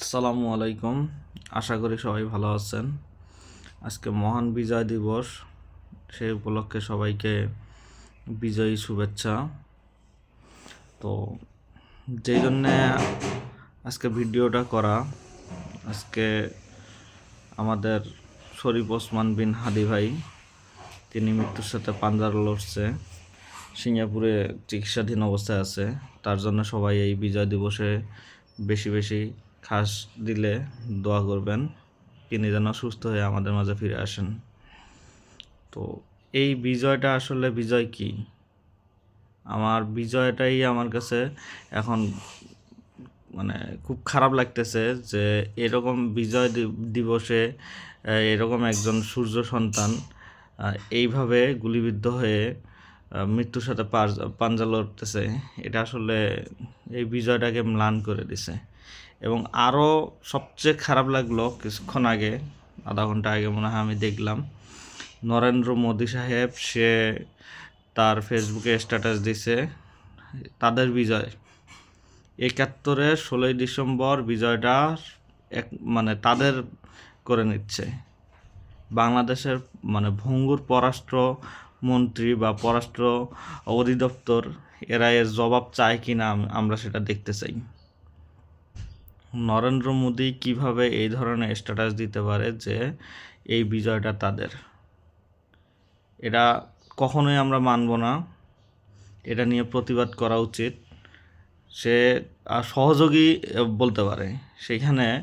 আসসালামু আলাইকুম। আশা করি সবাই ভালো আছেন। আজকে মহান বিজয় দিবস। সেই উপলক্ষে সবাইকে বিজয়ী শুভেচ্ছা। তো যেই জন্যে আজকে ভিডিওটা করা, আজকে আমাদের শরীফ ওসমান বিন হাদি ভাই, তিনি মৃত্যুর সাথে পাঞ্জার লড়ছে, সিঙ্গাপুরে চিকিৎসাধীন অবস্থায় আছে। তার জন্য সবাই এই বিজয় দিবসে বেশি বেশি খাস দিলে দোয়া করবেন তিনি যেন সুস্থ হয়ে আমাদের মাঝে ফিরে আসেন। তো এই বিজয়টা আসলে বিজয় কি? আমার বিজয়টাই আমার কাছে এখন মানে খুব খারাপ লাগতেছে যে এরকম বিজয় দিবসে এরকম একজন সূর্য সন্তান এইভাবে গুলিবিদ্ধ হয়ে মৃত্যুর সাথে পাঞ্জা লড়তেছে, এটা আসলে এই বিজয়টাকে ম্লান করে দিছে। এবং আরও সবচেয়ে খারাপ লাগল কিছুক্ষণ আগে, আধা ঘণ্টা আগে মনে হয় আমি দেখলাম, নরেন্দ্র মোদী সাহেব, সে তার ফেসবুকে স্ট্যাটাস দিছে, তাদের বিজয়। একাত্তরে ষোলোই ডিসেম্বর বিজয়টা এক মানে তাদের করে নিচ্ছে। বাংলাদেশের মানে ভঙ্গুর পররাষ্ট্র মন্ত্রী বা পররাষ্ট্র অধিদপ্তর, এরা এর জবাব চায় কি না আমরা সেটা দেখতে চাই। নরেন্দ্র মোদী কীভাবে এই ধরনের স্ট্যাটাস দিতে পারে যে এই বিজয়টা তাদের? এটা কখনোই আমরা মানব না। এটা নিয়ে প্রতিবাদ করা উচিত। সে সহযোগী বলতে পারে। সেখানে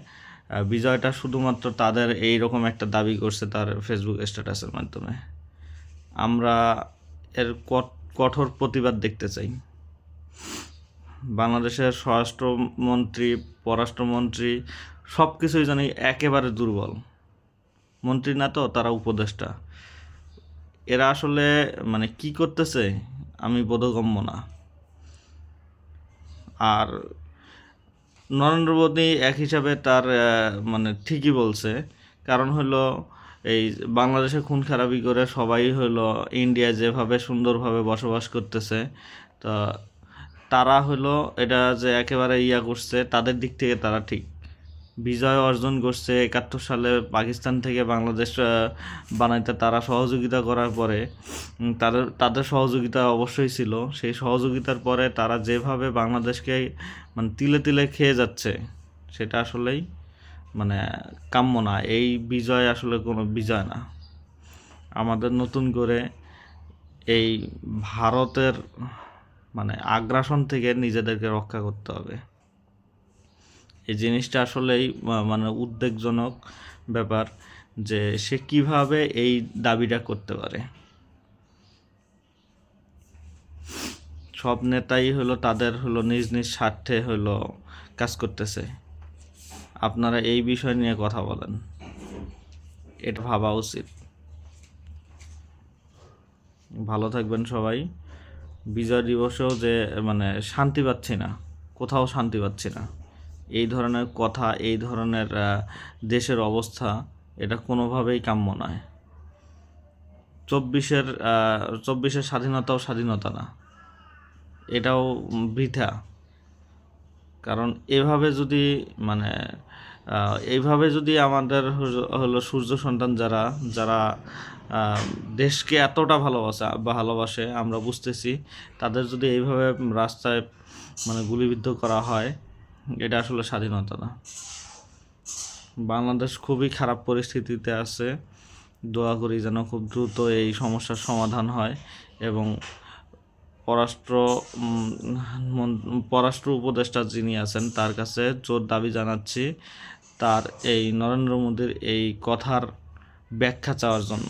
বিজয়টা শুধুমাত্র তাদের এই রকম একটা দাবি করছে তার ফেসবুক স্ট্যাটাসের মাধ্যমে। আমরা এর কঠ- কঠোর প্রতিবাদ দেখতে চাই। বাংলাদেশের স্বরাষ্ট্রমন্ত্রী, পররাষ্ট্রমন্ত্রী সব কিছুই জানি একেবারে দুর্বল। মন্ত্রী না তো, তারা উপদেষ্টা। এরা আসলে মানে কি করতেছে, আমি বোধগম্য না। আর নরেন্দ্র মোদী এক হিসাবে তার মানে ঠিকই বলছে। কারণ হলো, এই বাংলাদেশে খুন খারাপি করে সবাই হলো ইন্ডিয়া যেভাবে সুন্দরভাবে বসবাস করতেছে, তা তারা হলো এটা যে একেবারে ইয়া করছে, তাদের দিক থেকে তারা ঠিক। বিজয় অর্জন করছে একাত্তর সালে পাকিস্তান থেকে বাংলাদেশ বানাইতে তারা সহযোগিতা করার পরে তাদের তাদের সহযোগিতা অবশ্যই ছিল। সেই সহযোগিতার পরে তারা যেভাবে বাংলাদেশকে মানে তিলে তিলে খেয়ে যাচ্ছে, সেটা আসলেই মানে কাম্য না। এই বিজয় আসলে কোনো বিজয় না। আমাদের নতুন করে এই ভারতের মানে আগ্রাসন থেকে নিজেদেরকে রক্ষা করতে হবে। এই জিনিসটা আসলেই মানে উদ্বেগজনক ব্যাপার যে সে কীভাবে এই দাবিটা করতে পারে। সব নেতাই হলো, তাদের হলো নিজ নিজ স্বার্থে হলো কাজ করতেছে। আপনারা এই বিষয় নিয়ে কথা বলেন। এটা ভাবা উচিত। ভালো থাকবেন সবাই। বিজয় দিবসেও যে মানে শান্তি পাচ্ছি না, কোথাও শান্তি পাচ্ছি না, এই ধরনের কথা, এই ধরনের দেশের অবস্থা, এটা কোনোভাবেই কাম্য নয়। চব্বিশের চব্বিশের স্বাধীনতাও স্বাধীনতা না, এটাও বৃথা। কারণ এভাবে যদি মানে এইভাবে যদি আমাদের হলো সূর্য সন্তান যারা যারা দেশকে এতটা ভালোবাসে ভালোবাসে, আমরা বুঝতেছি। তাদের যদি এইভাবে রাস্তায় মানে গুলিবিদ্ধ করা হয়, এটা আসলে স্বাধীনতা না। বাংলাদেশ খুবই খারাপ পরিস্থিতিতে আছে। দোয়া করি যেন খুব দ্রুত এই সমস্যার সমাধান হয় এবং পররাষ্ট্র পররাষ্ট্র উপদেষ্টা যিনি আছেন, তার কাছে জোর দাবি জানাচ্ছি তার এই নরেন্দ্র মোদীর এই কথার ব্যাখ্যা চাওয়ার জন্য।